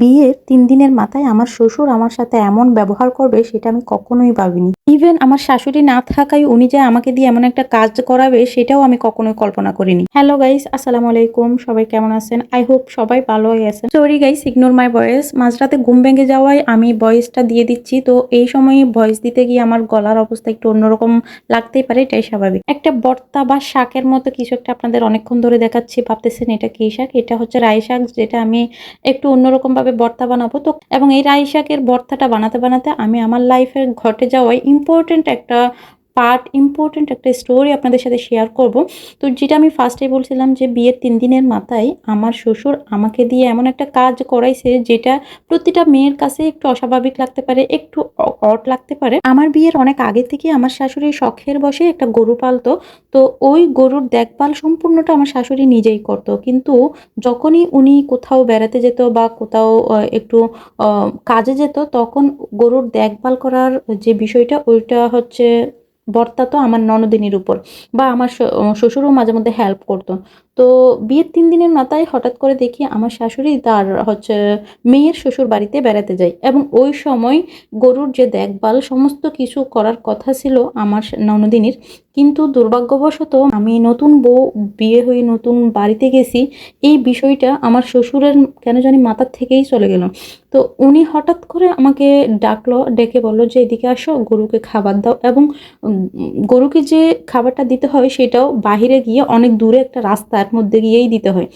বিয়ের তিন দিনের মাথায় আমার শ্বশুর আমার সাথে এমন ব্যবহার করবে সেটা আমি কখনোই ভাবিনি। ইভেন আমার শাশুড়ি না থাকায় উনি যে আমাকে দিয়ে এমন একটা কাজ করাবে সেটাও আমি কখনোই কল্পনা করিনি। হ্যালো গাইস আসসালামু আলাইকুম। সবাই কেমন আছেন? আই হোপ সবাই ভালোই আছেন। Sorry guys ignore my voice মাঝরাতে ঘুম ভেঙে যাওয়ায় আমি ভয়েসটা দিয়ে দিচ্ছি। তো এই সময় ভয়েস দিতে গিয়ে আমার গলার অবস্থা একটু অন্যরকম লাগতেই পারে, এটাই স্বাভাবিক। একটা বর্তা বা শাকের মতো কিছু একটা আপনাদের অনেকক্ষণ ধরে দেখাচ্ছি। ভাবতেছেন এটা কি শাক? এটা হচ্ছে রায় শাক, যেটা আমি একটু অন্যরকম ভাবে ভর্তা বানাবো। তো এবং এই রাই বর্তাটা বানাতে বানাতে আমি আমার লাইফে ঘটে যাওয়ায় ইম্পর্টেন্ট একটা পার্ট ইম্পর্টেন্ট একটা স্টোরি আপনাদের সাথে শেয়ার করব। তো যেটা আমি ফার্স্টে বলছিলাম যে বিয়ের তিন দিনের মাথায় আমার শ্বশুর আমাকে দিয়ে এমন একটা কাজ করাইছে যেটা প্রতিটা মেয়ের কাছে একটু অস্বাভাবিক লাগতে পারে, একটু অট লাগতে পারে। আমার বিয়ের অনেক আগে থেকে আমার শাশুড়ি শখের বসে একটা গরু পালতো। তো ওই গরুর দেখভাল সম্পূর্ণটা আমার শাশুড়ি নিজেই করতো। কিন্তু যখনই উনি কোথাও বেড়াতে যেত বা কোথাও একটু কাজে যেত, তখন গরুর দেখভাল করার যে বিষয়টা, ওইটা হচ্ছে বর্তা তো আমার ননদিনীর উপর বা আমার শ্বশুরও মাঝে মধ্যে হেল্প করতো। তো বিয়ের তিন দিনের মাথায় হঠাৎ করে দেখি আমার শাশুড়ি তার হচ্ছে মেয়ের শ্বশুর বাড়িতে বেড়াতে যায় এবং ওই সময় গরুর যে দেখভাল সমস্ত কিছু করার কথা ছিল আমার ননদিনীর। কিন্তু দুর্ভাগ্যবশত আমি নতুন বউ, বিয়ে হয়ে নতুন বাড়িতে গেছি, এই বিষয়টা আমার শ্বশুরের কেন জানি মাথার থেকেই চলে গেল। তো উনি হঠাৎ করে আমাকে ডাকলো, ডেকে বলল যে এদিকে আসো, গরুকে খাবার দাও এবং গরুকে যে খাবারটা দিতে হয় সেটাও বাহিরে গিয়ে অনেক দূরে একটা রাস্তার মধ্যে গিয়েই দিতে হয়।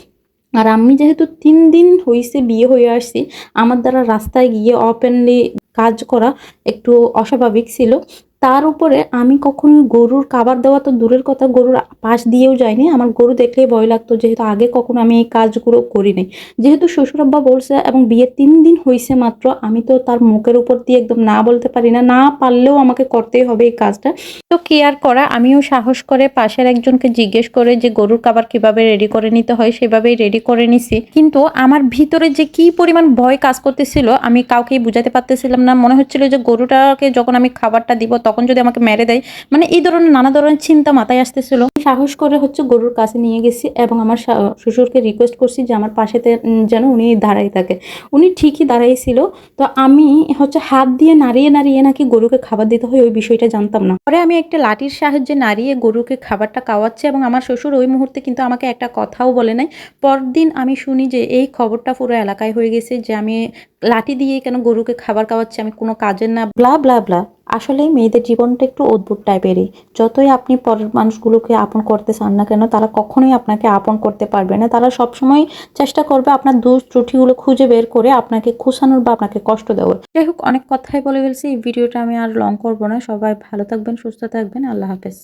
আর আমি যেহেতু তিন দিন হয়েছে বিয়ে হয়ে আসছি, আমার দ্বারা রাস্তায় গিয়ে অপেনলি কাজ করা একটু অস্বাভাবিক ছিল। তার উপরে আমি কখনোই গরুর খাবার দেওয়া তো দূরের কথা, গরুর পাশ দিয়েও যাইনি। আমার গরু দেখলেই ভয় লাগতো, যেহেতু আগে কখনো আমি এই কাজগুলো করি নাই যেহেতু শ্বশুরাব্বা বলছে এবং বিয়ের তিন দিন হয়েছে মাত্র, আমি তো তার মুখের উপর দিয়ে একদম না বলতে পারি না না পারলেও আমাকে করতেই হবে এই কাজটা। কেয়ার করা? আমিও সাহস করে পাশের একজনকে জিজ্ঞেস করে যে গরুর খাবার কীভাবে রেডি করে নিতে হয় সেভাবেই রেডি করে নিছি। কিন্তু আমার ভিতরে যে কি পরিমাণ ভয় কাজ করতেছিল আমি কাউকেই বুঝাতে পারতেছিলাম না। মনে হচ্ছিল যে গরুটাকে যখন আমি খাবারটা দিব তখন যদি আমাকে মেরে দেয় মানে এই ধরনের নানা ধরনের চিন্তা মাথায় আসতেছিল। সাহস করে হচ্ছে গরুর কাছে নিয়ে গেছি এবং আমার শ্বশুরকে রিকোয়েস্ট করছি যে আমার উম, যেন উনি দাঁড়াই থাকে। উনি ঠিকই দাঁড়াইছিল। তো আমি হচ্ছে হাত দিয়ে নাড়িয়ে নাড়িয়ে নাকি গরুকে খাবার দিতে হয় ওই বিষয়টা জানতাম না। পরে আমি একটা লাঠির সাহায্যে নাড়িয়ে গরুকে খাবারটা খাওয়াচ্ছে এবং আমার শ্বশুর ওই মুহূর্তে কিন্তু আমাকে একটা কথাও বলে নাই। পরদিন আমি শুনি যে এই খবরটা পুরো এলাকায় হয়ে গেছে যে আমি লাঠি দিয়ে কেন গরুকে খাবার খাওয়াচ্ছি, আমি কোনো কাজের না ব্লা ব্লা ব্লা আসলে মেয়েদের জীবনটা একটু অদ্ভুত টাইপেরই যতই আপনি পরের মানুষগুলোকে আপন করতে চান না কেন, তারা কখনোই আপনাকে আপন করতে পারবে না। তারা সবসময় চেষ্টা করবে আপনার দোষ ত্রুটিগুলো খুঁজে বের করে আপনাকে খুশানোর বা আপনাকে কষ্ট দেওয়ার। যাই হোক, অনেক কথাই বলে ফেলছি। এই ভিডিওটা আমি আর লং করব না। সবাই ভালো থাকবেন, সুস্থ থাকবেন। আল্লাহ হাফেজ।